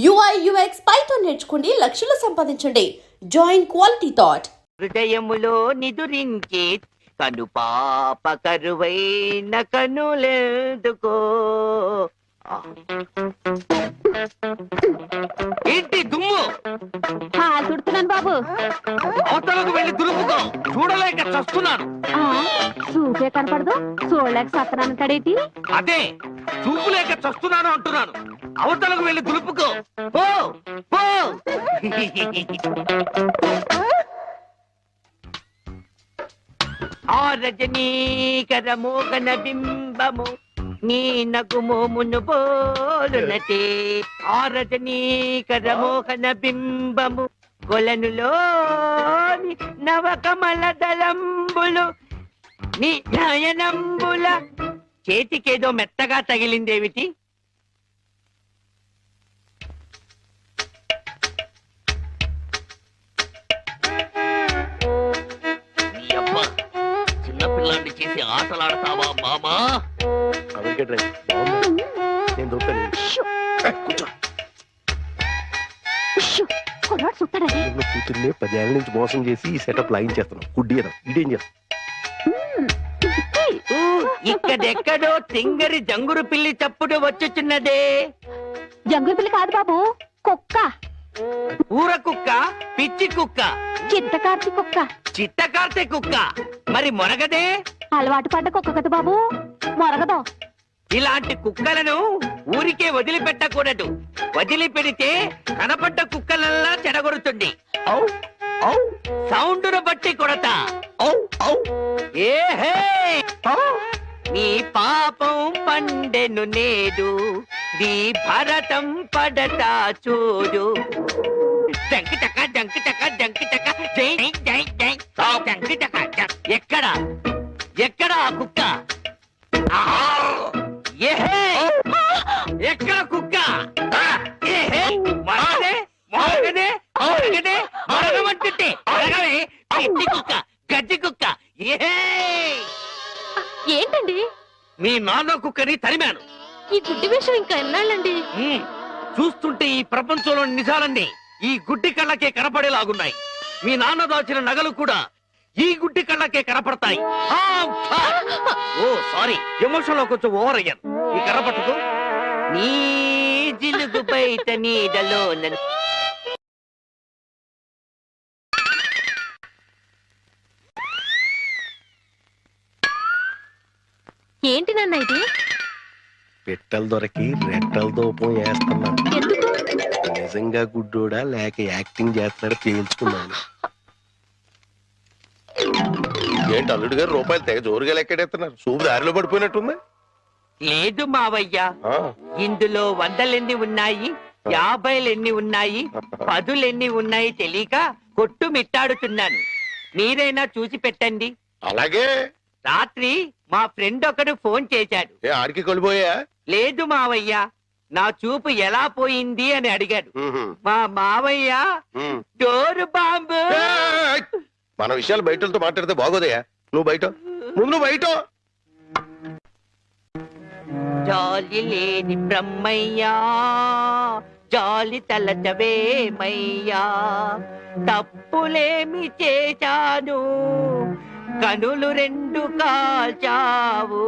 UI UX Python నేర్చుకోండి లక్షలు సంపాదించండి join quality thought హృదయములో నిదురించే కను పాప కరువైన కనులెందుకో ఆ. ఏంటి దుమ్ము? తుడుతున్నాను బాబు. అవతలకు వెళ్ళి దులుపుకో. చూడలేక చస్తున్నాను. ఆ, చూపే కనపడదు చూడలేక సత్తనాన్ని కడేటి. అదే చూపు లేక చస్తున్నాను అంటున్నాను. అవతలకు వెళ్ళి దులుపుకో. పో పో. ఆ రజనీకర మోగన బింబము. నీ నగుమోమును పోలునటే ఆరజనీకర మోహన బింబము కొలనులోని నవకమల దళంబులు నీ నయనంబుల చేతికేదో మెత్తగా తగిలిందేమిటి? చిన్నపిల్లాన్ని చేసి ఆటలాడతావా మామా? అమెరికా డ్రైవ్ బాగుంది. నేను దొరుకుతాను. కూర్చో. కొన్నాడు చూస్తాడని నువ్వు కూతుర్ని పదేళ్ళ నుంచి మోసం చేసి ఈ సెటప్ లాగించేస్తున్నావు గుడ్డి కదా ఇదేం చేస్తావు ఇక్కడెక్కడో తింగరి జంగురు పిల్లి చప్పుడు వచ్చుచున్నదే జంగుల పిల్లి కాదు బాబు కుక్క. ఊర కుక్క పిచ్చి కుక్క. చిత్తకార్తి కుక్క. చిత్తకార్తె కుక్క. మరి మొరగదే? అలవాటు పడ్డ కుక్క కదా బాబు మొరగదు. ఇలాంటి కుక్కలను ఊరికే వదిలిపెట్టకూడదు. వదిలిపెడితే కనపడ్డ కుక్కలల్లా చెడగొడుతుంది. సౌండును బట్టి కొడత. నీ పాపం పండెను నేడు నీ భరతం పడతా చూడు. జంకి చక్క జంకి చక్క జంకి చక్క జై జై జై జంకి చక్క జం- ఎక్కడ? ఎక్కడ ఆ కుక్క? ఆవ్! ఏహే! ఎక్కడ కుక్క? ఏహే! మరగదే మరగదే మరగదే మరగమంటుంటే. మరగవే పిచ్చి కుక్క గజ్జి కుక్క. ఏహే! ఏంటండి? మీ నాన్న కుక్కని తరిమాను. ఈ గుడ్డి విషయం ఇంకా ఎన్నాళ్ళండి? ఉమ్, చూస్తుంటే ఈ ప్రపంచంలోని నిజాలన్నీ ఈ గుడ్డి కళ్ళకే కనపడేలాగున్నాయి. మీ నాన్న దాచిన నగలు కూడా ఈ గుడ్డి కళ్ళకే కనపడతాయి! Oh sorry. ఎమోషన్లో కొంచెం ఓవర్ అయ్యాను. ఈ కర్ర పట్టుకో. నీ జిలుగు బయట నీడలో నన్ను. ఏంటి నాన్న ఇది? పెట్టెల దొరికి రెట్టల దూపం వేస్తున్నాను ఎందుకు? నిజంగా గుడ్డోడా లేక యాక్టింగ్ చేస్తున్నాడు తేల్చుకున్నాను. ఏంటి అల్లుడు గారు రూపాయలు తెగ జోరుగా లెక్కడెత్తున్నారు చూపు దారిలో పడిపోయినట్టుంది. లేదు మావయ్య. ఆ, ఇందులో వందలెన్ని ఉన్నాయి యాభైలెన్ని ఉన్నాయి పదులెన్ని ఉన్నాయి తెలియక కొట్టు మిట్టాడుతున్నాను. మీరైనా చూసి పెట్టండి. అలాగే. రాత్రి మా ఫ్రెండ్ ఒకడు ఫోన్ చేశాడు. ఏ ఆడికి కొలిపోయా? లేదు మావయ్య. నా చూపు ఎలా పోయింది అని అడిగాడు. మా మావయ్య డోరు బాంబు. ఏయ్! మన విషయాలు బయటతో మాట్లాడితే బాగోదయా నువ్వు బయట. ముందు నువ్వు బయట. జాలి లేని బ్రహ్మయ్యా జాలి తలచవేమయ్యా తప్పులేమి చేశాను కనులు రెండు కాల్చావు.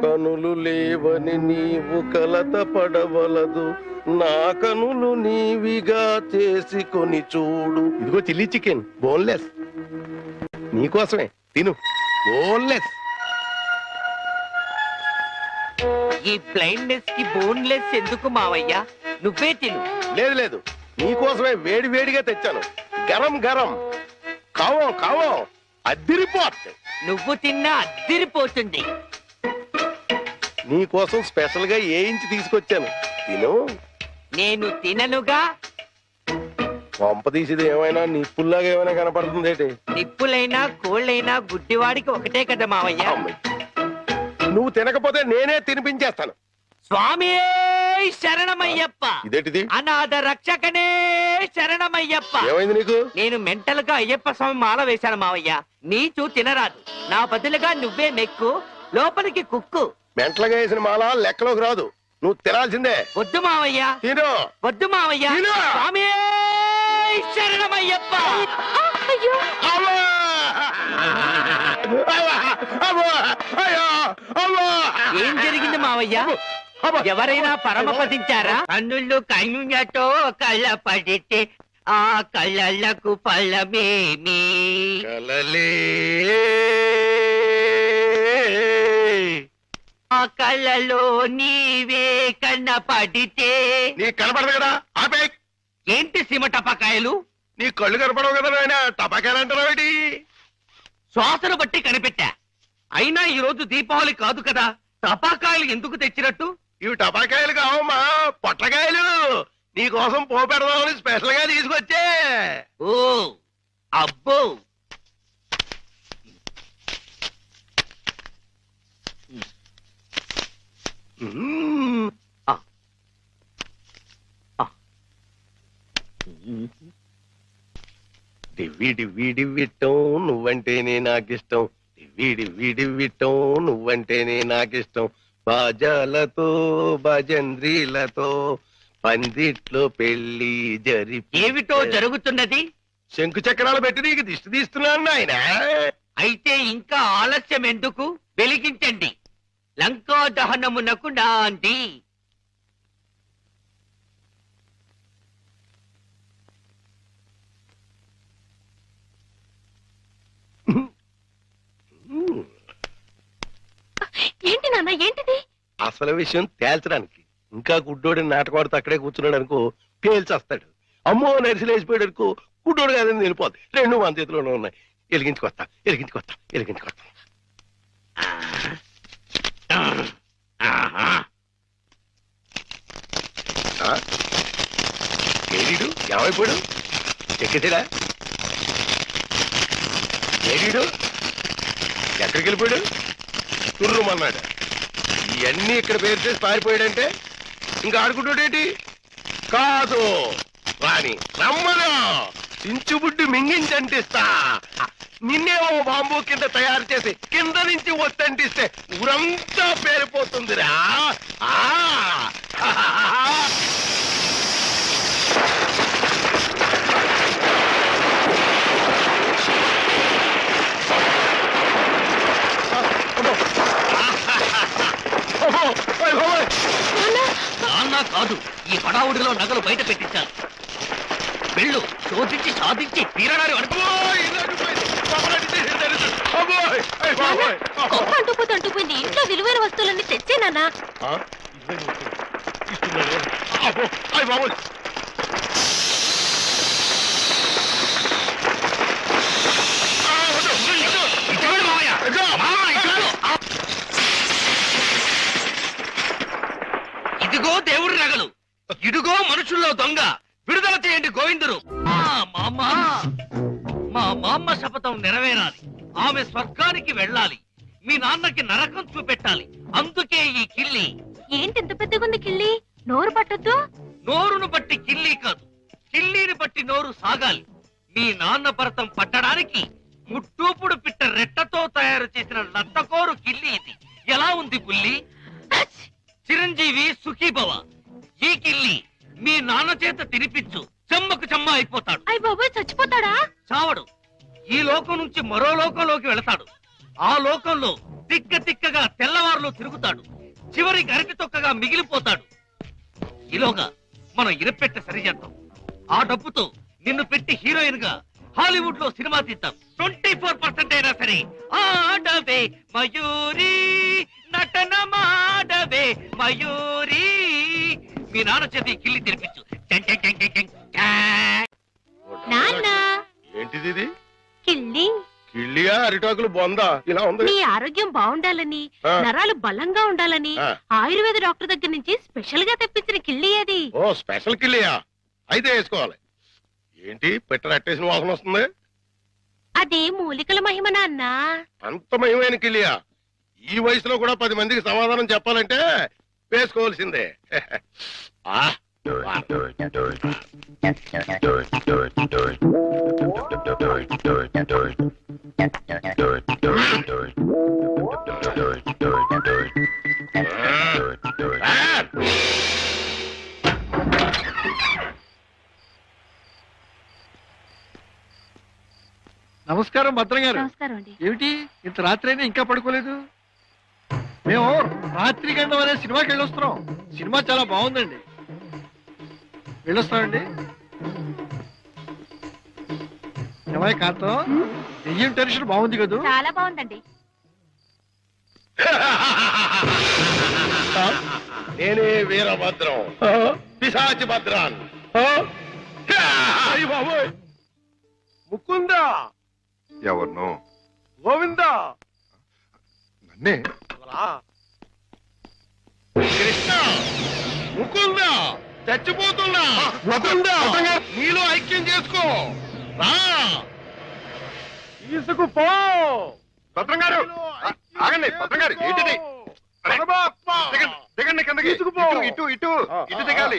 కనులు లేవని నీవు కలత పడవలదు నా కనులు నీవిగా చేసుకొని చూడు. ఇదిగో చిల్లీ చికెన్ బోన్లెస్. నీకోసమే. తిను. బోన్లెస్ ఈ బ్లైండ్నెస్కి బోన్లెస్ ఎందుకు మావయ్యా? నువ్వే తిను. లేదు లేదు. నీకోసమే వేడి వేడిగా తెచ్చాను. గరం గరం. కావం కావం. అద్దిరిపోతుంది నువ్వు తిన్నా అద్దిరిపోతుంది. నీకోసం స్పెషల్గా ఏ ఇంచి తీసుకొచ్చాను? తిను. నేను తిననుగా. తీసేది ఏమైనా నిప్పుల్లాగా ఏమైనా కనపడుతుంది ఏంటి? నిప్పులైనా కోళ్ళైనా గుడ్డివాడికి ఒకటే కదా మావయ్య. నువ్వు తినకపోతే నేనే తినిపించేస్తాను. స్వామి శరణమయ్యప్ప. ఇదేంటిది? అనాథ రక్షకనే శరణమయ్యప్ప. ఏమైంది నీకు? నేను మెంటల్గా అయ్యప్ప స్వామి మాల వేశాను మావయ్య. నీచు తినరాదు. నా బదులుగా నువ్వే మెక్కు లోపలికి కుక్కు. మెంటలుగా వేసిన మాల లెక్కలోకి రాదు. నువ్వు తినాల్సిందే. వద్దు మావయ్య. తిను. వద్దు మావయ్య. తిను. స్వామి శరణమయ్యప్ప అయ్యో అవ్వా! అవ్వా! అవ్వా! అయ్యో! అవ్వా! ఏం జరిగింది మావయ్య! ఎవరైనా పరమపదించారా కన్నుళ్ళు కన్నులతో కళ్ళ పడితే ఆ కళ్ళకు ఫలమేమి కలలే ఆ కళ్ళలో నీవే కన్న పడితే నీ కనపడదు కదా ఆపే ఏంటి సీమ టపాకాయలు? నీ కళ్ళు కనపడవు కదా నాయన టపాకాయలు అంటారావేటి శ్వాసను బట్టి కనిపెట్టా. అయినా ఈ రోజు దీపావళి కాదు కదా టపాకాయలు ఎందుకు తెచ్చినట్టు? ఇవి టపాకాయలు కావమ్మా పొట్లకాయలు. నీ కోసం పోపెడదామని స్పెషల్గా తీసుకొచ్చే. ఓ అబ్బో మ్మ్. డివ్వి డివ్వి డివ్విట్టం నువ్వంటేనే నాకిష్టం. డివ్వి డివ్వి డివ్విట్టం నువ్వంటేనే నాకిష్టం. బాజాలతో భజంద్రీలతో పందిట్లో పెళ్ళి జరిపి ఏమిటో జరుగుతున్నది? శంకు చక్రాలు పెట్టి నీకు దిష్టి తీస్తున్నాను నాయన. అయితే ఇంకా ఆలస్యం ఎందుకు వెలిగించండి. లంకా దహనమునకు నాంది ఏంటి నాన్న ఏంటిది? అసలు విషయం తేల్చడానికి. ఇంకా గుడ్డోడి నాటకాడుతూ అక్కడే కూర్చున్నాడు అనుకో పేల్చేస్తాడు అమ్మో నరిసిలేసిపోయాడు అనుకో గుడ్డోడు కాదని వెళ్ళిపోద్ది. రెండు మన చేతిలోనే ఉన్నాయి ఎలిగించుకొస్తా ఎలిగించుకొస్తా ఎలిగించుకొస్తా ఏడీడు? ఏమైపోయాడు? ఎక్కడా ఏడీడు? ఎక్కడికి వెళ్ళిపోయాడు? తుర్రుమన్నాడు? ఇవన్నీ ఇక్కడ పేరు చేసి పారిపోయాడంటే ఇంకా ఆడుకుంటాడేంటి? కాదు. రాని రమ్మను. చించుబుడ్డి మింగించంటిస్తా. నిన్నేమో బాంబు కింద తయారు చేసి కింద నుంచి వస్తంటిస్తే ఊరంతా పేరిపోతుందిరా ఆ! అమ్మో! ఓయ్ బాబోయ్! నాన్న కాదు ఈ హడావుడిలో నగలు బయట పెట్టించాలి వెళ్ళు శోధించి సాధించి తీరడారి! గొప్ప అంటుపోతే అంటుపోయింది ఇంట్లో విలువైన వస్తువులన్నీ తెచ్చే నాన్న. ఇస్తున్నాడు. అబ్బో! ఓయ్ బాబోయ్! ఆ, వద్దు, వద్దు. ఇటువంటి మావయ్య ఇదిగో. మామ, ఇదిగో. ఇదిగో దేవుడి నగలు? ఇదిగో మనుషుల్లో దొంగ. విడుదల చేయండి మామ మా మామ శపథం నెరవేరాలి. ఆమె స్వర్గానికి వెళ్ళాలి. మీ నాన్నకి నరకం చూపెట్టాలి. అందుకే ఈ కిల్లి. ఏంటి ఇంత పెద్దగుంది కిళ్ళి నోరు పట్టొద్దు? నోరును బట్టి కిల్లి కాదు. కిల్లీని బట్టి నోరు సాగాలి. మీ నాన్న భరతం పట్టడానికి ముట్టూపుడు పిట్ట రెట్టతో తయారు చేసిన లత్తకోరు కిల్లి ఇది. ఎలా ఉంది బుల్లి చిరంజీవి సుఖీభవ ఈ కిల్లి మీ నాన్న చేత తినిపించు. చెమ్మకు చెమ్మ అయిపోతాడు. అయ్య బాబోయ్ చచ్చిపోతాడా? చావడు. ఈ లోకం నుంచి మరో లోకంలోకి వెళతాడు. ఆ లోకంలో తిక్క తిక్కగా తెల్లవారులో తిరుగుతాడు. చివరికి అరటి తొక్కగా మిగిలిపోతాడు. ఈలోగా మనం ఇరపెట్ట సరిచేద్దాం. ఆ డబ్బుతో నిన్ను పెట్టి హీరోయిన్గా హాలీవుడ్లో సినిమా తీద్దాం. మీ కిల్లి తెరిపించు. నాన్న. ఏంటిది ఇది? కిళ్ళియా అరిటాకులు బొందా? ఇలా ఉంది. నీ ఆరోగ్యం బాగుండాలని. నరాలు బలంగా ఉండాలని. ఆయుర్వేద డాక్టర్ దగ్గర నుంచి స్పెషల్గా తెప్పించిన కిళ్ళి అది ఓ స్పెషల్ కిళ్ళియా అయితే వేసుకోవాలి. ఏంటి? పెట్ట అట్టేసిన వాసన వస్తుంది? అది మూలికల మహిమ నాన్న. అంత మహిమైన కిలియా ఈ వయసులో కూడా పది మందికి సమాధానం చెప్పాలంటే వేసుకోవాల్సిందే. నమస్కారం భద్రం గారు. ఏమిటి? ఇంత రాత్రి అయినా ఇంకా పడుకోలేదు? మేము రాత్రి గండం అనే సినిమాకి వెళ్ళొస్తున్నాం. సినిమా చాలా బాగుందండి. వెళ్ళొస్తామండి ఏమయ్య కాంతం? దెయ్యం టెన్షన్ బాగుంది కదూ? చాలా బాగుందండి. నేనే వీరభద్రం. పిశాచి భద్రాన్. ముకుందా. ఎవరినో? గోవిందా. నన్నే. కృష్ణ. ముకుందా. చచ్చిపోతున్నా. నీలో ఐక్యం చేసుకో. రా. తీసుకుపో భద్రం గారు. ఆగండి భద్రం గారు. ఏంటిది. దిగండి, కిందకి. ఇటు ఇటు ఇటు. దిగాలి.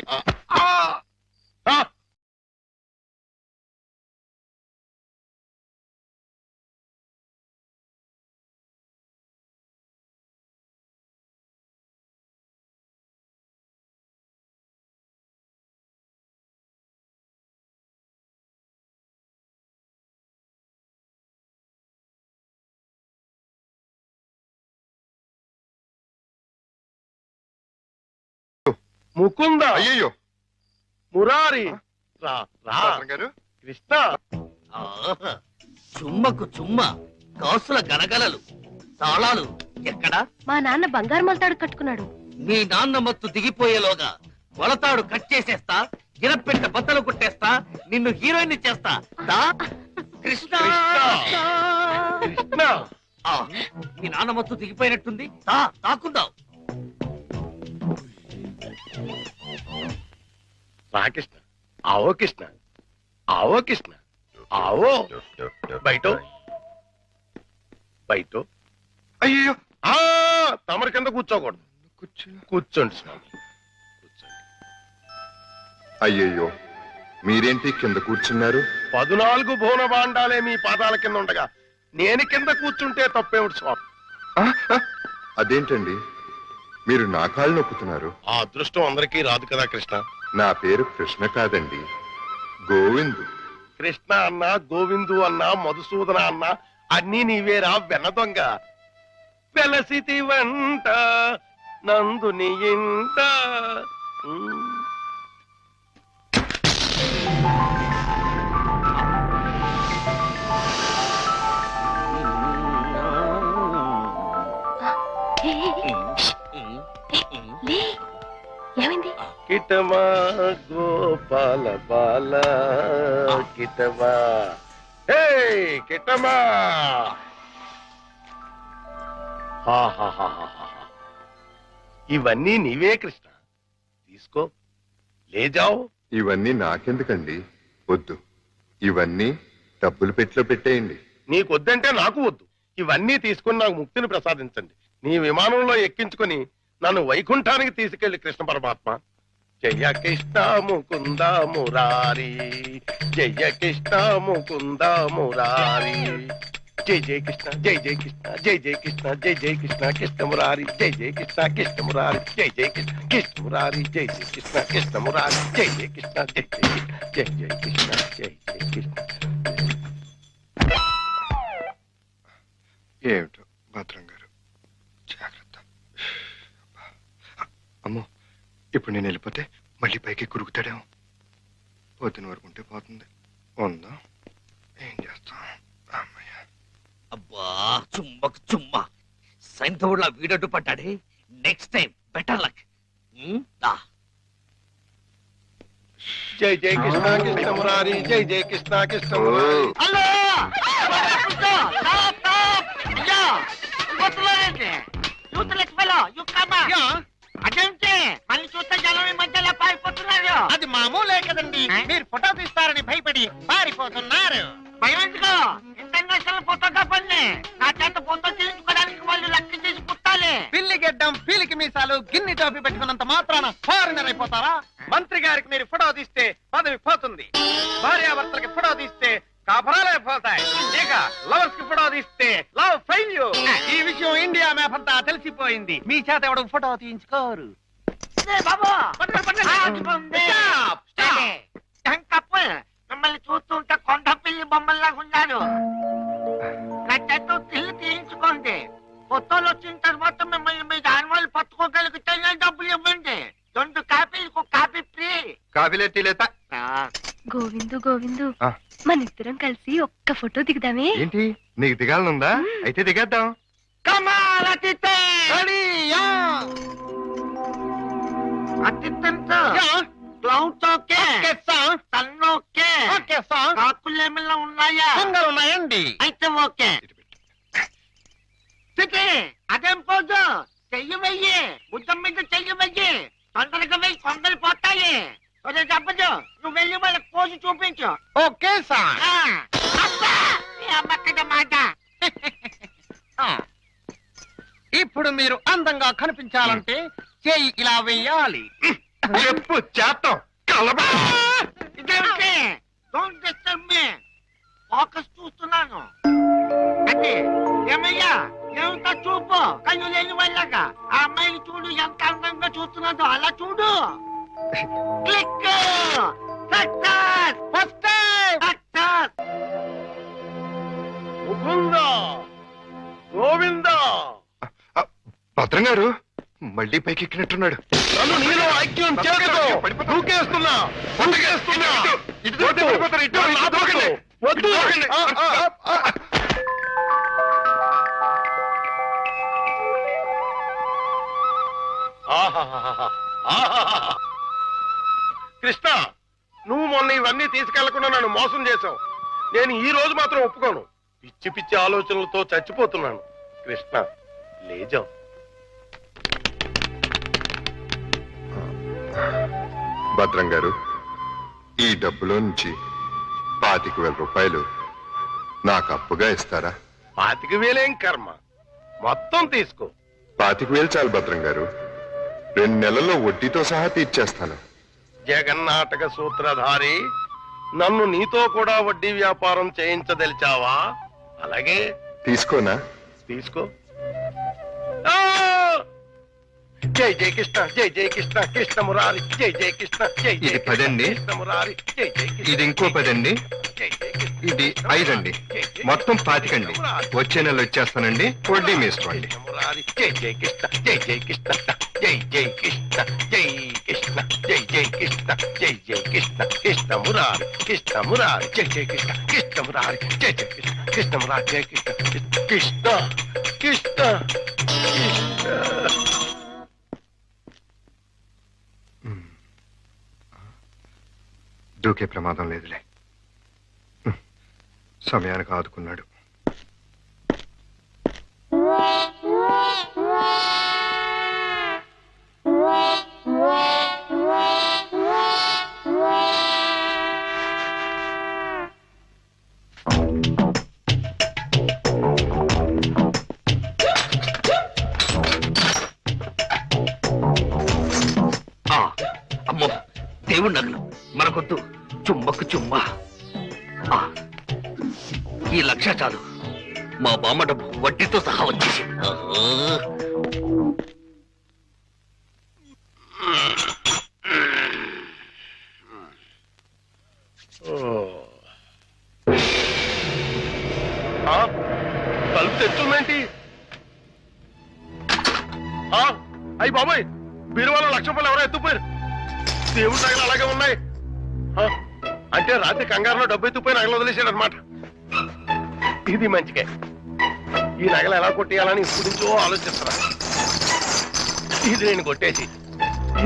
ముకుంద. అయ్యయ్యో. మురారి. రా రా. గారు. కృష్ణ. ఆహా, చుమ్మకు చుమ్మ కాసుల గలగలలు తాళాలు ఎక్కడా? మా నాన్న బంగారు మొలతాడు కట్టుకున్నాడు. మీ నాన్న మత్తు దిగిపోయేలోగా మొలతాడు కట్ చేసేస్తా గిరపెట్ట బద్దలు కొట్టేస్తా నిన్ను హీరోయిన్ చేస్తా. దా. కృష్ణ. కృష్ణ! ఆ, మీ నాన్న మత్తు దిగిపోయినట్టుంది. దా తాకుందాం. రా కృష్ణ ఆవో కృష్ణ. ఆవో కృష్ణ. ఆవో. బయట బయట అయ్యయ్యో. ఆ! తమరి కింద కూర్చోకూడదు. కూర్చో. కూర్చోండి స్వామి. కూర్చోండి. అయ్యయ్యో మీరేంటి కింద కూర్చున్నారు? పదునాలుగు భువన భాండాలే మీ పాదాల కింద ఉండగా. నేను కింద కూర్చుంటే తప్పేమిటి స్వామి? అదేంటండి? మీరు నా కాళ్ళు నొక్కుతున్నారు. ఆ అదృష్టం అందరికీ రాదు కదా కృష్ణ. నా పేరు కృష్ణ కాదండి గోవిందు. కృష్ణ అన్న గోవిందు అన్న మధుసూదన అన్న అన్నీ నీవేరా వెన్న దొంగ వెలసితి వంట నందుని ఇంట. ఉమ్. కిటమా గోపాల బాల కిటమా. హే కిటమా. హా, హా, హా, హా, హా. ఇవన్నీ నీవే కృష్ణ. తీసుకో. లేజావు ఇవన్నీ నాకెందుకండి? వద్దు. ఇవన్నీ డబ్బులు పెట్టిలో పెట్టేయండి. నీకొద్దంటే నాకు వద్దు. ఇవన్నీ తీసుకుని నాకు ముక్తిని ప్రసాదించండి. నీ విమానంలో ఎక్కించుకొని నన్ను వైకుంఠానికి తీసుకెళ్ళి కృష్ణ పరమాత్మ. జయ కృష్ణ ముకుంద మురారి జయ కృష్ణ ముకుంద మురారి జై జయ కృష్ణ జై జయ కృష్ణ జై జయ కృష్ణ జై జయ కృష్ణ కృష్ణ మురారి జై జయ కృష్ణ కృష్ణ మురారి జై జయ కృష్ణ కృష్ణ మురారి జై జయ కృష్ణ కృష్ణ మురారి జై జయ కృష్ణ జై జయ కృష్ణ జై జయ కృష్ణ జై జయ కృష్ణ ఏమిటో భద్రం గారు జాగ్రత్త అమ్మో ఇప్పుడు నేను వెళ్ళిపోతే మళ్ళీ పైకి కురుకుతాడేమో. పొద్దున వరకు ఉంటే పోతుంది. ఉందా? ఏం చేస్తాం? అమ్మయ్య. అబ్బా చుమ్మకు చుమ్మ. సైంధవుడిలా వీడడ్డు పడ్డాడే. నెక్స్ట్ టైం బెటర్ లక్ జై జై కృష్ణ కృష్ణ మురారి జై జై కృష్ణ కృష్ణ మురారి. హలో! అదేంటి మళ్ళీ చూస్తే జనం ఈ మధ్యలో పారిపోతున్నారు. అది మామూలే కదండి. మీరు ఫోటో తీస్తారని భయపడి పారిపోతున్నారు. ఎందుకు? ఇంటర్నేషనల్ ఫోటోగ్రాఫర్ని నా చేత ఫోటో తీయించుకోవడానికి వాళ్ళు లెక్క చేసి పుట్టాలి పిల్లి గెడ్డం పీలికి మీసాలు గిన్ని టోపీ పెట్టుకున్నంత మాత్రాన ఫారినర్ అయిపోతారా? మంత్రి గారికి మీరు ఫోటో తీస్తే పదవి పోతుంది. భార్యాభర్తలకి ఫోటో తీస్తే తెలిసిపోయింది. మీ చేత ఎవడు ఫోటో తీయించుకోరు. మిమ్మల్ని చూస్తుంటే కొండ పిల్లి బొమ్మల్లా ఉన్నాను నా తీయించుకోండి. కొత్తలు వచ్చిన తర్వాత మిమ్మల్ని మీ దానివాళ్ళు పట్టుకోగలిగితేనే డబ్బులు ఇవ్వండి. రెండు కాపీలకు కాపీ ఫ్రీ. కాపీలే గోవిందు గోవిందు. మన ఇద్దరం కలిసి ఒక్క ఫోటో దిగుదామే. ఏంటి? నీకు దిగాలనుందా? అయితే దిగేద్దాం. కమాల్ ఉన్నాయా? ఉన్నాయండి. అయితే ఓకే. అదేం పోదు చెయ్యి వెయ్యి. బుద్ధం మీద చెయ్యి వెయ్యి. తొందరగా వెయ్యి కొందరు పోతాయి. ఒరే చెప్పదు నువ్వు వెళ్ళి వాళ్ళకి పోజు చూపించు. Okay sir. అమ్మక్కడ మాట. ఇప్పుడు మీరు అందంగా కనిపించాలంటే చేయి ఇలా వెయ్యాలి చెప్పు చేస్తాం కలబ ఇదేమిటి? డోంట్ డిస్టర్బ్ మీ ఫోకస్ చూస్తున్నాను. ఏమయ్యా? ఏమిటా చూపు? కళ్ళు లేని వాళ్ళగా. ఆ అమ్మాయిని చూడు ఎంత అందంగా చూస్తున్నదో. అలా చూడు. Click. Success! First success! Mukunda! Govinda! Bhadram గారు మళ్ళీ పైకి ఎక్కినట్టున్నాడు. నన్ను నీలో ఐక్యం చేస్తూ దూకేస్తున్నా. దూకేస్తున్నా ఇటు పడిపోతారు, ఇటు, నా దూకండి. వద్దు. ఇటు దూకండి. కృష్ణ నువ్వు మొన్న ఇవన్నీ తీసుకెళ్ళకుండా నన్ను మోసం చేశావు. నేను ఈ రోజు మాత్రం ఒప్పుకోను. పిచ్చి పిచ్చి ఆలోచనలతో చచ్చిపోతున్నాను. కృష్ణ లేజం. భద్రం గారు ఈ డబ్బులో నుంచి పాతిక వేల రూపాయలు నాకు అప్పుగా ఇస్తారా? పాతిక వేలేం కర్మ. మొత్తం తీసుకో. పాతిక వేలు చాలు భద్రం గారు. రెండు నెలల్లో వడ్డీతో సహా తీర్చేస్తాను. జగన్నాటక సూత్రధారి నన్ను నీతో కూడా వడ్డీ వ్యాపారం చేయించదలిచావా? అలాగే. తీసుకోనా? తీసుకో! జై జై కృష్ణ జై జై కృష్ణ కృష్ణ మురారి జై జై కృష్ణ జై జై పదండి. కృష్ణ మురారి జై జై ఇది ఇంకో పదండి. జై ఇది ఐదండి మొత్తం పాతికండి. వచ్చే నెల వచ్చేస్తానండి వడ్డీ మురారి జై జై కృష్ణ జై జై కృష్ణ జై జై కృష్ణ జై కృష్ణ జై జై కృష్ణ జై జై కృష్ణ కృష్ణ మురారి కృష్ణ మురారి జై జై కృష్ణ కృష్ణ మురారి జై జై కృష్ణ కృష్ణ మురారి జై కృష్ణ కృష్ణ కృష్ణ కృష్ణ. దూకే ప్రమాదం లేదులే. సమయానికి ఆదుకున్నాడు. బామ్మ డబ్బు వడ్డీతో సహా వచ్చేసి. తలుపు తెచ్చుందేంటి? అయ్యి బాబాయ్ బీరువాలో లక్ష రూపాయలు ఎవరో ఎత్తుపోయారు దేవుడి నగలు అలాగే ఉన్నాయి. అంటే రాత్రి కంగారులో డబ్బు ఎత్తుపోయి నగలు వదిలేశాడు అనమాట ఇది మంచిగా ఈ నగలు ఎలా కొట్టేయాలని ఇప్పుడు నుంచో ఆలోచిస్తున్నా. ఇది నేను కొట్టేసి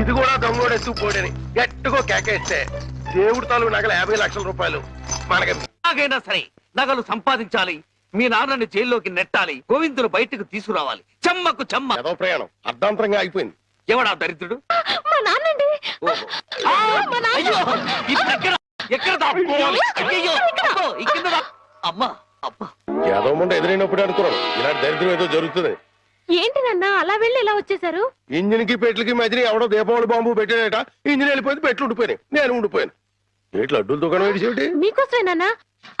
ఇది కూడా దొంగోడు ఎత్తుకుపోడని గట్టిగా కేకేస్తే దేవుడి తాలూకు నగలు యాభై లక్షల రూపాయలు మనకి. ఎలాగైనా సరే నగలు సంపాదించాలి మీ నాన్నని జైల్లోకి నెట్టాలి గోవిందులు బయటకు తీసుకురావాలి. చెమ్మకు చెమ్మ. ఏదో ప్రయాణం. అర్ధాంతరంగా అయిపోయింది. ఎవడా దరిద్రుడు? మా నాన్నండి. ఓహో. ఆ, అయ్యో, ఇది ఎక్కడ ఎక్కడ దాక్కోవాలి? అయ్యయ్యో, అబ్బో, ఈ కింద దా- అమ్మా. అబ్బా. యాదవ ముండ ఎదురైనప్పుడు అనుకున్నాను ఇలాంటి దరిద్రం ఏదో జరుగుతుంది. ఏంటి నాన్న అలా వెళ్ళి ఇలా వచ్చేసారు ఇంజిన్కి పెట్లకి మధ్యన ఎవడో దీపావళి బాంబు పెట్టాడట. ఇంజిన్ వెళ్ళిపోయింది పెట్లు ఉండిపోయినాయి. నేను ఉండిపోయాను. ఏట్లు అడ్డుల దుకాణం ఏంటి మీకోసమే నాన్న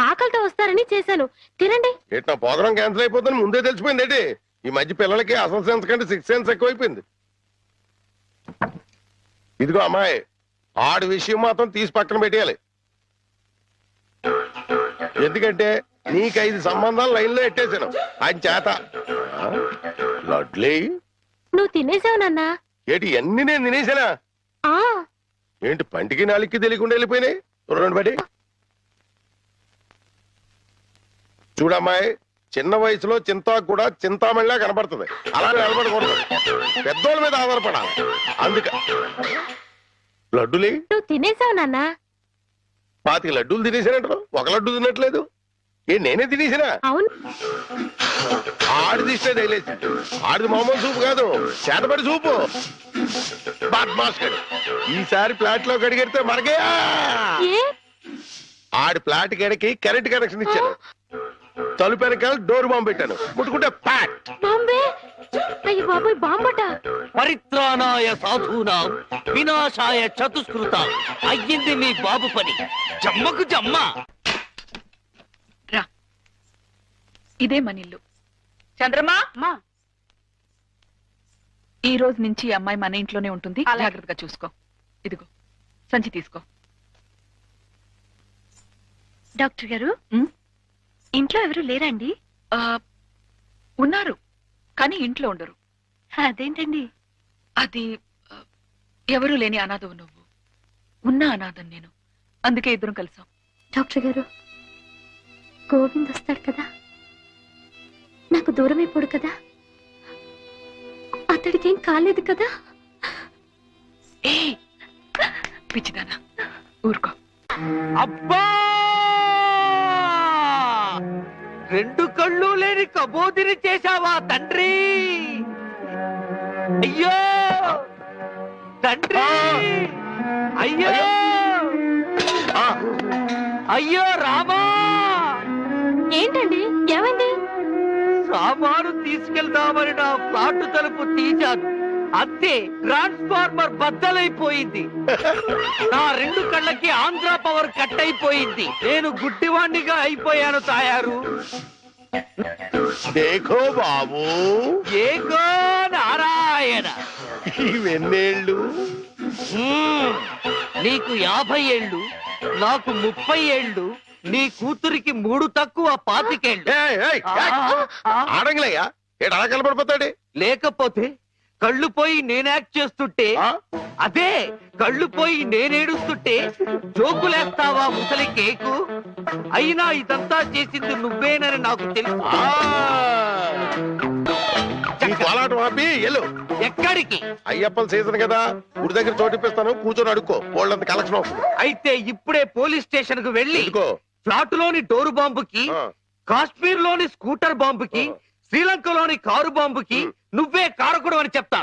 ఆకలితో వస్తారని చేశాను. తినండి. ఏటి నా ప్రోగ్రాం క్యాన్సిల్ అయిపోతుంది ముందే తెలిసిపోయింది ఏంటి? ఈ మధ్య పిల్లలకి అసలు సెన్స్ కంటే సిక్స్ సెన్స్ ఎక్కువైపోయింది. ఇదిగో అమ్మాయి ఆడి విషయం మాత్రం తీసి పక్కన పెట్టేయాలి. ఎందుకంటే నీకు ఐదు సంబంధాలు లైన్లో ఎట్టేశాను. ఆయన చేత? లడ్లీ? నువ్వు తినేసావు నాన్న. ఏంటి అన్ని నేను తినేసానా? ఆ. ఏంటి పంటికి నాలుగుకి తెలియకుండా వెళ్ళిపోయినాయి? చూడండి బడి చూడమ్మాయి చిన్న వయసులో చింతా కూడా చింతామణిలా కనపడుతుంది. అలా నిలబడకూడదు. పెద్దోళ్ళ మీద ఆధారపడాలి. అందుక లడ్డులే? నువ్వు తినేసావు నాన్న. పాతిక లడ్డూలు తినేసానంటారు ఒక లడ్డు తినట్లేదు. ఏ నేనే తినేసినా? అవును. ఆడిది ఇష్టే తగిలేసి ఆడిది మామూలు సూపు కాదు. చేతపడి సూపు. ఈసారి ప్లాట్లో కడిగెడితే ఏ? ఆడి ప్లాట్ గడికి కరెంట్ కనెక్షన్ ఇచ్చాను తలుపు వెనకాల డోర్ బాంబు పెట్టాను. ముట్టుకుంటే ప్యాట్. బాంబే? అయ్యి బాబోయ్ బాంబట. పరిత్రాణాయ సాధూనాం వినాశాయ చతుష్కృత అయ్యింది మీ బాబు పని. జమ్మకు జమ్మ. రా. ఇదే మన ఇల్లు చంద్రమా ఈ రోజు నుంచి ఈ అమ్మాయి మన ఇంట్లోనే ఉంటుంది. జాగ్రత్తగా చూసుకో. ఇదిగో సంచి తీసుకో. డాక్టర్ గారు? ఉమ్, ఇంట్లో ఎవరు లేరండి? ఉన్నారు కానీ ఇంట్లో ఉండరు. అదేంటండి? అది ఎవరూ లేని అనాథవు నువ్వు. ఉన్న అనాథం నేను. అందుకే ఇద్దరం కలిసాం. డాక్టర్ గారు గోవింద్ వస్తాడు కదా? నాకు దూరం అయిపోడు కదా? అతడికి ఏం కాలేదు కదా? ఏ పిచ్చిదానా ఊరుకో. అబ్బా! రెండు కళ్ళు లేని కబోదిని చేశావా తండ్రి? అయ్యో! తండ్రి! అయ్యో! అయ్యో రామా! ఏంటండి? ఏమైంది? సామాను తీసుకెళ్దామని నా ఫ్లాట్ తలుపు తీశాను. అంతే ట్రాన్స్ఫార్మర్ బద్దలైపోయింది. నా రెండు కళ్ళకి ఆంధ్ర పవర్ కట్ అయిపోయింది నేను గుడ్డివాణ్ణిగా అయిపోయాను తాయారు. దేఖో బాబు. ఏకో నారాయణ. ఇవెన్నేళ్ళు? మ్మ్. నీకు యాభై ఏళ్ళు నాకు ముప్పై ఏళ్ళు నీ కూతురికి మూడు తక్కువ పాతికేళ్ళు. ఏయ్, ఏయ్, ఏయ్. ఆడంగిలయ్యా. ఏడు అలా కలపడిపోతాడు లేకపోతే కళ్ళు పోయి నేను యాక్ట్ చేస్తుంటే? అదే కళ్ళు పోయి నేనేడుస్తుంటే జోకులేస్తావా ముసలి కేకు? అయినా ఇదంతా చేసింది నువ్వేనని నాకు తెలుసు. ఆపి ఎల్లు ఎక్కడికి? అయ్యప్పల సీజన్ కదా. గుడి దగ్గర చోటిప్పిస్తాను కూర్చొని అడుక్కో. వాళ్ళంత కలెక్షన్ వస్తుంది అయితే ఇప్పుడే పోలీస్ స్టేషన్కు వెళ్ళి ఫ్లాట్లోని డోరు బాంబుకి. కాశ్మీర్లోని స్కూటర్ బాంబుకి. శ్రీలంకలోని కారు బాంబుకి నువ్వే కారకుడు అని చెప్తా.